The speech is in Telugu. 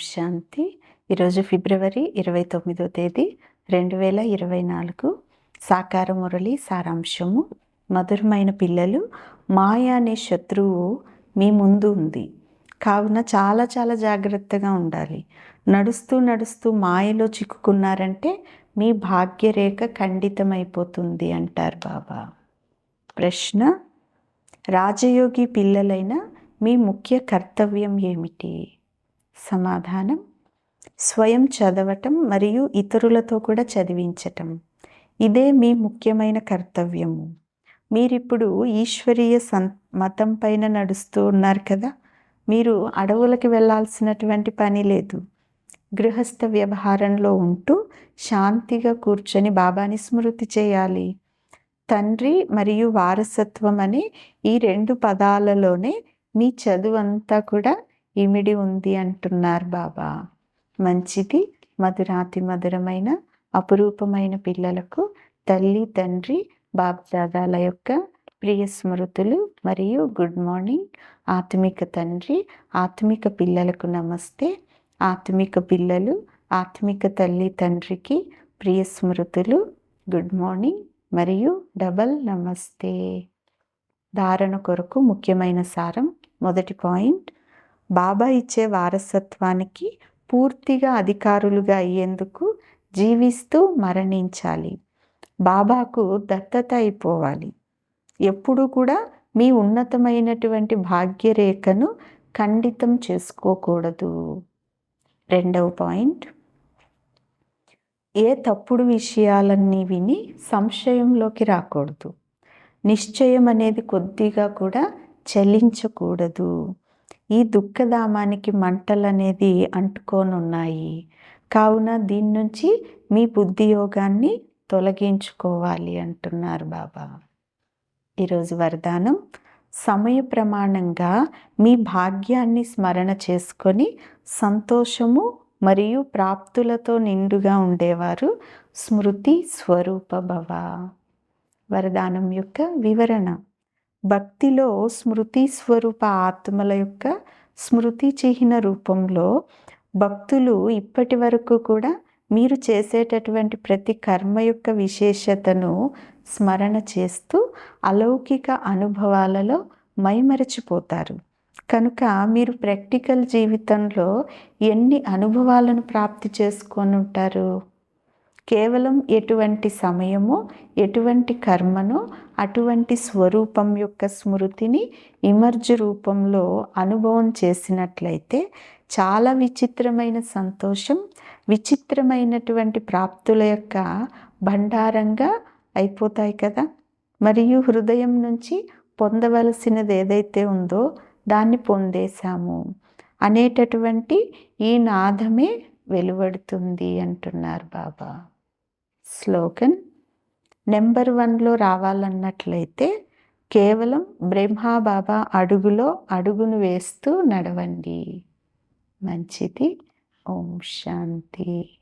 శాంతి. ఈరోజు ఫిబ్రవరి ఇరవై తొమ్మిదో తేదీ రెండు వేల ఇరవై నాలుగు. సాకార మురళి సారాంశము. మధురమైన పిల్లలు మాయ అనే శత్రువు మీ ముందు ఉంది. కావున చాలా చాలా జాగ్రత్తగా ఉండాలి. నడుస్తూ నడుస్తూ మాయలో చిక్కుకున్నారంటే మీ భాగ్యరేఖ ఖండితమైపోతుంది అంటారు బాబా. ప్రశ్న రాజయోగి పిల్లలైన మీ ముఖ్య కర్తవ్యం ఏమిటి? సమాధానం. స్వయం చదవటం మరియు ఇతరులతో కూడా చదివించటం. ఇదే మీ ముఖ్యమైన కర్తవ్యము. మీరిప్పుడు ఈశ్వరీయ సం మతం పైన నడుస్తూ ఉన్నారు కదా? మీరు అడవులకి వెళ్ళాల్సినటువంటి పని లేదు. గృహస్థ వ్యవహారంలో ఉంటూ శాంతిగా కూర్చొని బాబాని స్మృతి చేయాలి. తండ్రి మరియు వారసత్వం అనే ఈ రెండు పదాలలోనే మీ చదువు అంతా కూడా ఇమిడి ఉంది అంటున్నారు బాబా. మంచిది మధురాతి మధురమైన అపురూపమైన పిల్లలకు తల్లి తండ్రి బాబ్దాదాల యొక్క ప్రియ స్మృతులు మరియు గుడ్ మార్నింగ్. ఆత్మిక తండ్రి ఆత్మిక పిల్లలకు నమస్తే. ఆత్మిక పిల్లలు ఆత్మిక తల్లి తండ్రికి ప్రియ స్మృతులు గుడ్ మార్నింగ్ మరియు డబల్ నమస్తే. ధారణ కొరకు ముఖ్యమైన సారం మొదటి పాయింట్ బాబా ఇచ్చే వారసత్వానికి పూర్తిగా అధికారులుగా అయ్యేందుకు జీవిస్తూ మరణించాలి. బాబాకు దత్తత అయిపోవాలి. ఎప్పుడూ కూడా మీ ఉన్నతమైనటువంటి భాగ్యరేఖను ఖండితం చేసుకోకూడదు. రెండవ పాయింట్. ఏ తప్పుడు విషయాలన్నీ విని సంశయంలోకి రాకూడదు. నిశ్చయం అనేది కొద్దిగా కూడా చలించకూడదు ఈ దుఃఖధామానికి మంటలు అనేది అంటుకోనున్నాయి. కావున దీని నుంచి మీ బుద్ధి యోగాన్ని తొలగించుకోవాలి అంటున్నారు బాబా. ఈరోజు వరదానం. సమయ ప్రమాణంగా మీ భాగ్యాన్ని స్మరణ చేసుకొని సంతోషము మరియు ప్రాప్తులతో నిండుగా ఉండేవారు స్మృతి స్వరూప భవ. వరదానం యొక్క వివరణ. భక్తిలో స్మృతి స్వరూప ఆత్మల యొక్క స్మృతి చిహ్న రూపంలో భక్తులు ఇప్పటి వరకు కూడా మీరు చేసేటటువంటి ప్రతి కర్మ యొక్క విశేషతను స్మరణ చేస్తూ అలౌకిక అనుభవాలలో మైమరచిపోతారు. కనుక మీరు ప్రాక్టికల్ జీవితంలో ఎన్ని అనుభవాలను ప్రాప్తి చేసుకొని ఉంటారు? కేవలం ఎటువంటి సమయము ఎటువంటి కర్మను అటువంటి స్వరూపం యొక్క స్మృతిని ఇమర్జు రూపంలో అనుభవం చేసినట్లయితే చాలా విచిత్రమైన సంతోషం విచిత్రమైనటువంటి ప్రాప్తుల యొక్క భండారంగా అయిపోతాయి కదా. మరియు హృదయం నుంచి పొందవలసినది ఏదైతే ఉందో దాన్ని పొందేశాము. అనేటటువంటి ఈ నాదమే వెలువడుతుంది అంటున్నారు బాబా. స్లోగన్ నెంబర్ వన్లో రావాలన్నట్లయితే కేవలం బ్రహ్మాబాబా అడుగులో అడుగును వేస్తూ నడవండి. మంచిది. ఓం శాంతి.